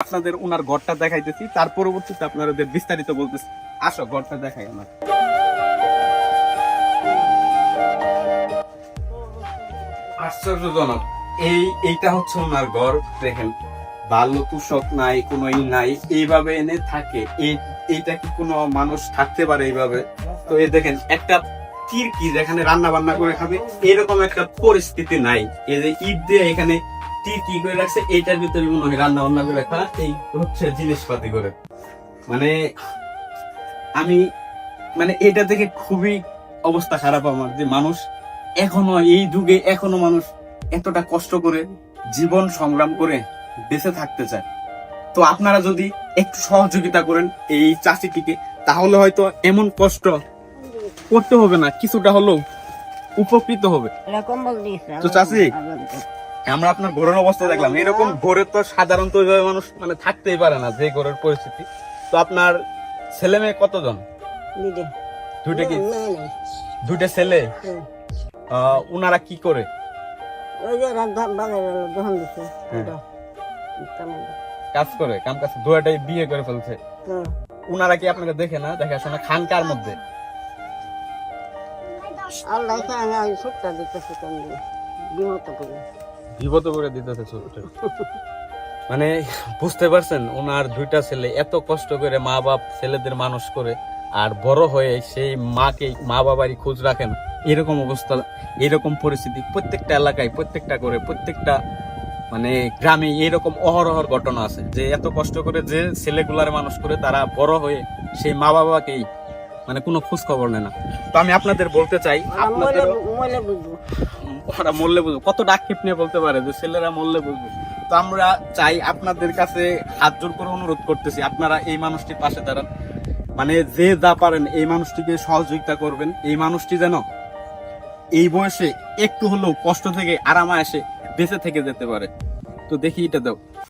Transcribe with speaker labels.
Speaker 1: আপনাদের ওনার ঘরটা দেখাইতেছি, তার পরবর্তীতে আপনাদের বিস্তারিত বলতেছি। আসো, ঘরটা দেখাই আমার। আশ্চর্যজনক, এই, এইটা হচ্ছে ওনার ঘর, দেখেন। ভালো তুষক নাই, কোনো ই নাই, এইভাবে এনে থাকে। এই, এইটা কি কোনো মানুষ থাকতে পারে এইভাবে? তো এই দেখেন, একটা কিরকি যেখানে রান্না বান্না করে খাবে, এরকম একটা পরিস্থিতি নাই। এই যে ঈদ দিয়ে এখানে টিরকি করে রাখছে এইটার ভিতরে মনে রান্না বান্না করে খাওয়া এই হচ্ছে জিনিসপাতি করে। মানে আমি মানে এটা দেখে খুবই অবস্থা খারাপ আমার যে মানুষ এখনও এই যুগে এখনও মানুষ এতটা কষ্ট করে জীবন সংগ্রাম করে বেঁচে থাকতে চায়। তো আপনারা যদি একটু সহযোগিতা করেন এই চাষিটিকে তাহলে হয়তো এমন কষ্ট করতে হবে না কিছুটা হলেও উপকৃত হবে। তো চাচি? আমরা আপনার ঘরের অবস্থা দেখলাম। এরকম ঘরে তো সাধারণত ওইভাবে মানুষ মানে থাকতেই পারে না যে ঘরের পরিস্থিতি। তো আপনার ছেলে মেয়ে কতজন? দুইটা। কি? দুইটা ছেলে? উনারা কি করে? হ্যাঁ।
Speaker 2: তেমন।
Speaker 1: কাজ করে কাম কাজ দুয়াটাই বিয়ে করে ফেলছে। উনারা কি আপনাকে দেখে না? দেখাশোনা খান কার মধ্যে?
Speaker 2: আল্লাহ সুটটা দিতেছি বিমত করে।
Speaker 1: বিপদ করে দিতেছে ছোটটা। মানে বুঝতে পারছেন ওনার দুইটা ছেলে এত কষ্ট করে মা বাপ ছেলেদের মানুষ করে আর বড় হয়ে সেই মাকে মা বাবারই খোঁজ রাখেন এরকম অবস্থা এরকম পরিস্থিতি প্রত্যেকটা এলাকায় প্রত্যেকটা করে প্রত্যেকটা মানে গ্রামে এরকম অহরহর ঘটনা আছে যে এত কষ্ট করে যে ছেলেগুলার মানুষ করে তারা বড় হয়ে সেই মা বাবাকেই মানে কোনো খোঁজ খবর নেয় না। তো আমি আপনাদের বলতে চাই
Speaker 2: ওরা
Speaker 1: ওরা মরলে বুঝব। কত ডাকক্ষেপ নিয়ে বলতে পারে যে ছেলেরা মরলে বুঝবে। তো আমরা চাই আপনাদের কাছে হাত জোর করে অনুরোধ করতেছি, আপনারা এই মানুষটির পাশে দাঁড়ান। মানে যে যা পারেন, এই মানুষটিকে সহযোগিতা করবেন। এই মানুষটি যেন এই বয়সে একটু হলেও কষ্ট থেকে আরামে এসে বেঁচে থেকে যেতে পারে। তো দেখি এটা দাও।